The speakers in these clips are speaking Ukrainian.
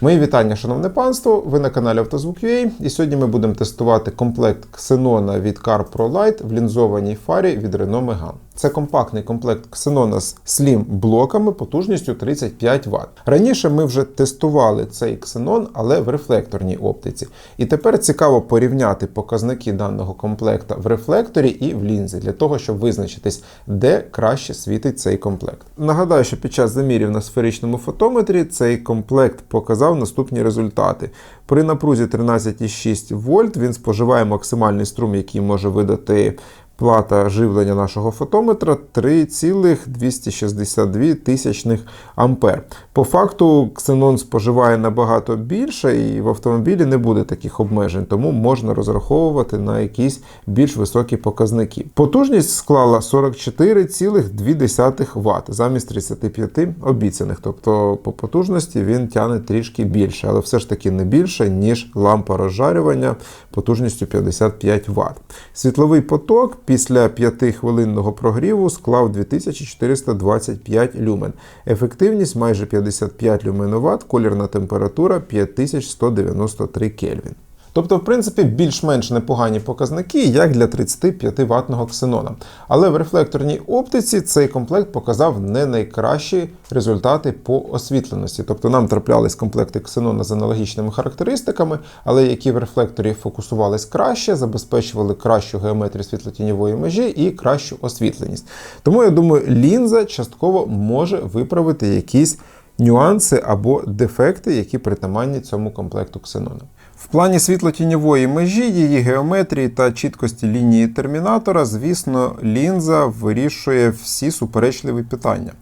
Мої вітання, шановне панство! Ви на каналі AutoZvuk.ua і сьогодні ми будемо тестувати комплект Xenon від Car Pro Light в лінзованій фарі від Renault Megane. Це компактний комплект Xenon з Slim блоками потужністю 35 Вт. Раніше ми вже тестували цей Xenon, але в рефлекторній оптиці. І тепер цікаво порівняти показники даного комплекта в рефлекторі і в лінзі для того, щоб визначитись, де краще світить цей комплект. Нагадаю, що під час замірів на сферичному фотометрі цей комплект показав наступні результати. При напрузі 13,6 вольт він споживає максимальний струм, який може видати плата живлення нашого фотометра 3,262 тисячних ампер. По факту Xenon споживає набагато більше, і в автомобілі не буде таких обмежень, тому можна розраховувати на якісь більш високі показники. Потужність склала 44,2 Вт замість 35 обіцяних. Тобто по потужності він тягне трішки більше, але все ж таки не більше, ніж лампа розжарювання потужністю 55 Вт. Світловий поток після 5-хвилинного прогріву склав 2425 люмен. Ефективність майже 55 люменоват, колірна температура 5193 Кельвін. Тобто, в принципі, більш-менш непогані показники, як для 35 ватного ксенона. Але в рефлекторній оптиці цей комплект показав не найкращі результати по освітленості. Тобто нам траплялись комплекти ксенона з аналогічними характеристиками, але які в рефлекторі фокусувались краще, забезпечували кращу геометрію світлотіньової межі і кращу освітленість. Тому я думаю, лінза частково може виправити якісь нюанси або дефекти, які притаманні цьому комплекту ксенона. В плані світлотіньової межі, її геометрії та чіткості лінії термінатора, звісно, лінза вирішує всі суперечливі питання.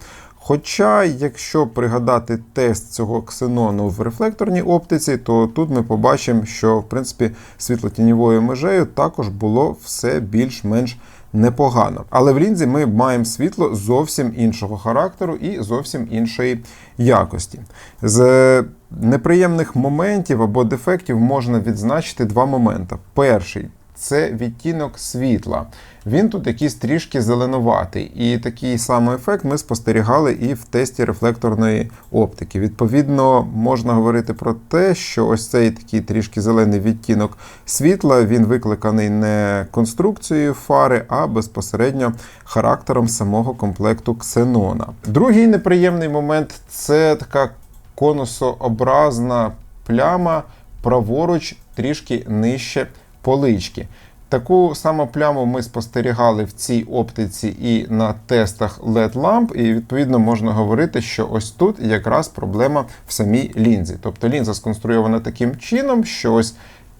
Хоча, якщо пригадати тест цього ксенону в рефлекторній оптиці, то тут ми побачимо, що в принципі світлотіньовою межею також було все більш-менш непогано. Але в лінзі ми маємо світло зовсім іншого характеру і зовсім іншої якості. З неприємних моментів або дефектів можна відзначити два моменти. Перший це відтінок світла. Він тут якийсь трішки зеленуватий. І такий самий ефект ми спостерігали і в тесті рефлекторної оптики. Відповідно, можна говорити про те, що ось цей такий трішки зелений відтінок світла він викликаний не конструкцією фари, а безпосередньо характером самого комплекту ксенона. Другий неприємний момент це така конусообразна пляма праворуч трішки нижче полички. Таку саму пляму ми спостерігали в цій оптиці і на тестах LED ламп, і відповідно можна говорити, що ось тут якраз проблема в самій лінзі. Тобто лінза сконструйована таким чином, що ось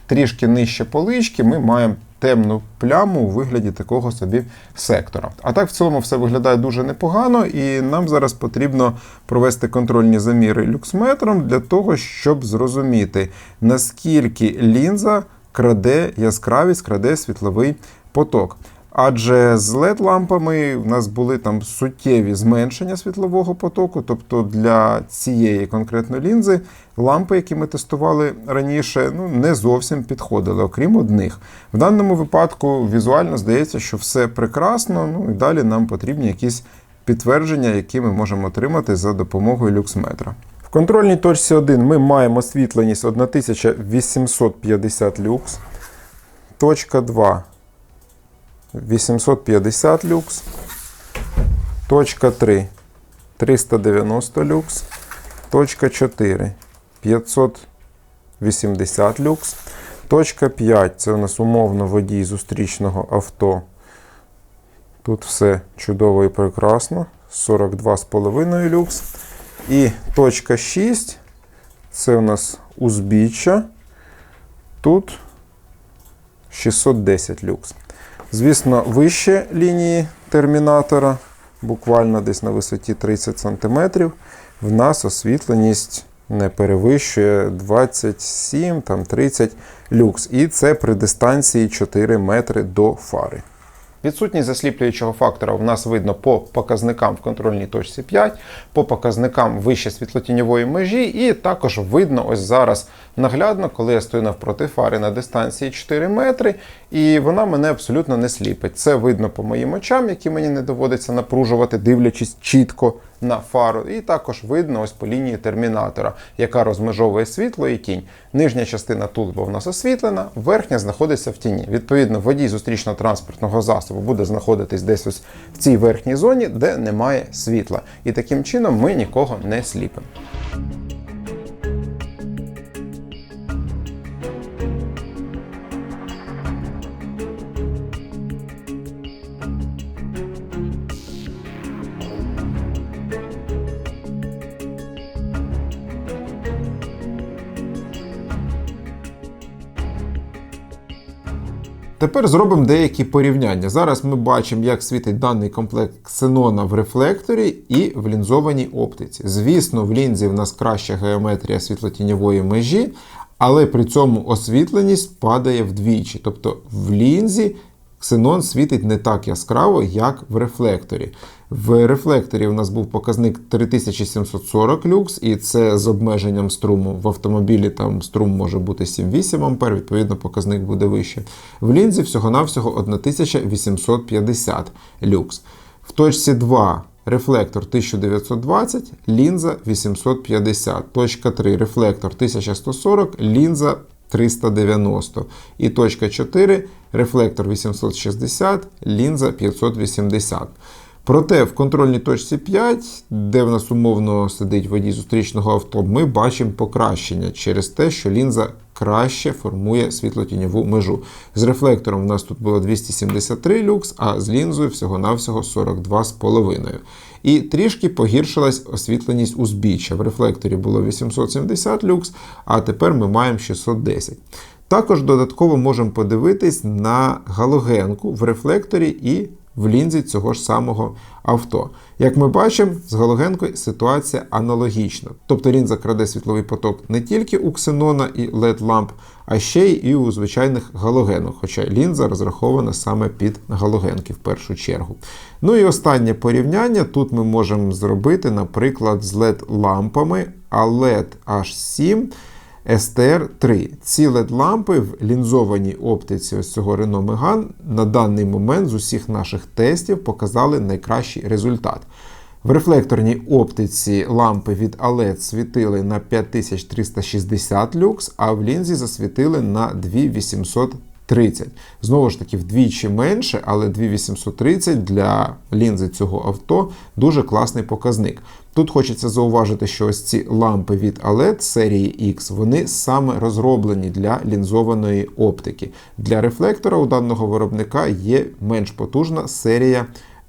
трішки нижче полички ми маємо темну пляму у вигляді такого собі сектора. А так в цілому все виглядає дуже непогано, і нам зараз потрібно провести контрольні заміри люксметром для того, щоб зрозуміти, наскільки лінза краде яскравість, краде світловий поток. Адже з LED-лампами в нас були там суттєві зменшення світлового потоку, тобто для цієї конкретної лінзи лампи, які ми тестували раніше, ну не зовсім підходили, окрім одних. В даному випадку візуально здається, що все прекрасно. Ну і далі нам потрібні якісь підтвердження, які ми можемо отримати за допомогою люксметра. Контрольній точці 1 ми маємо освітленість 1850 люкс. Точка 2 850 люкс. Точка 3 390 люкс. Точка 4 580 люкс. Точка 5 це у нас умовно водій зустрічного авто. Тут все чудово і прекрасно. 42,5 люкс. І точка 6 це у нас узбіччя. Тут 610 люкс. Звісно, вище лінії термінатора, буквально десь на висоті 30 см, в нас освітленість не перевищує 27-30 люкс. І це при дистанції 4 метри до фари. Відсутність засліплюючого фактора в нас видно по показникам в контрольній точці 5, по показникам вище світлотіньової межі, і також видно ось зараз наглядно, коли я стою навпроти фари на дистанції 4 метри, і вона мене абсолютно не сліпить. Це видно по моїм очам, які мені не доводиться напружувати, дивлячись чітко на фару. І також видно ось по лінії термінатора, яка розмежовує світло і тінь. Нижня частина тулуба в нас освітлена, верхня знаходиться в тіні. Відповідно, водій зустрічно-транспортного засобу буде знаходитись десь ось в цій верхній зоні, де немає світла. І таким чином ми нікого не сліпимо. Тепер зробимо деякі порівняння. Зараз ми бачимо, як світить даний комплект ксенона в рефлекторі і в лінзованій оптиці. Звісно, в лінзі в нас краща геометрія світлотіньової межі, але при цьому освітленість падає вдвічі. Тобто в лінзі ксенон світить не так яскраво, як в рефлекторі. В рефлекторі у нас був показник 3740 люкс, і це з обмеженням струму. В автомобілі там струм може бути 7-8 ампер, відповідно, показник буде вище. В лінзі всього-навсього 1850 люкс. В точці 2 рефлектор 1920, лінза 850. Точка 3 рефлектор 1140, лінза 390. І точка 4 рефлектор 860, лінза 580. Проте в контрольній точці 5, де в нас умовно сидить водій зустрічного авто, ми бачимо покращення через те, що лінза краще формує світлотіньову межу. З рефлектором в нас тут було 273 люкс, а з лінзою всього-навсього 42,5. І трішки погіршилась освітленість узбіччя. В рефлекторі було 870 люкс, а тепер ми маємо 610. Також додатково можемо подивитись на галогенку в рефлекторі і в лінзі цього ж самого авто. Як ми бачимо, з галогенкою ситуація аналогічна. Тобто лінза краде світловий поток не тільки у ксенона і led ламп, а ще й і у звичайних галогенок, хоча лінза розрахована саме під галогенки в першу чергу. Ну і останнє порівняння тут ми можемо зробити, наприклад, з led лампами, а LED H7. STR3. Ці LED-лампи в лінзованій оптиці ось цього Renault Megane на даний момент з усіх наших тестів показали найкращий результат. В рефлекторній оптиці лампи від OLED світили на 5360 люкс, а в лінзі засвітили на 2830. Знову ж таки, вдвічі менше, але 2830 для лінзи цього авто дуже класний показник. Тут хочеться зауважити, що ось ці лампи від OLED серії X, вони саме розроблені для лінзованої оптики. Для рефлектора у даного виробника є менш потужна серія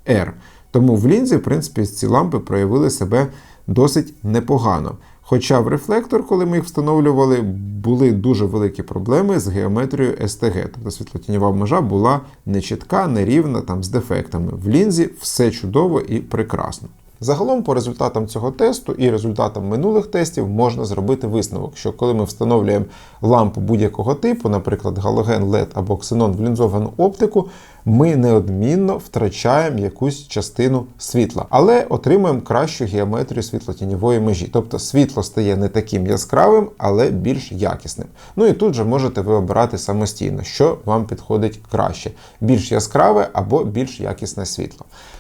R. Тому в лінзі, в принципі, ці лампи проявили себе досить непогано. Хоча в рефлектор, коли ми їх встановлювали, були дуже великі проблеми з геометрією СТГ. Тобто світлотіньова межа була нечітка, нерівна, там, з дефектами. В лінзі все чудово і прекрасно. Загалом, по результатам цього тесту і результатам минулих тестів можна зробити висновок, що коли ми встановлюємо лампу будь-якого типу, наприклад, галоген, LED або ксенон в лінзовану оптику, ми неодмінно втрачаємо якусь частину світла, але отримуємо кращу геометрію світлотіньової межі. Тобто світло стає не таким яскравим, але більш якісним. Ну і тут же можете ви обирати самостійно, що вам підходить краще: більш яскраве або більш якісне світло.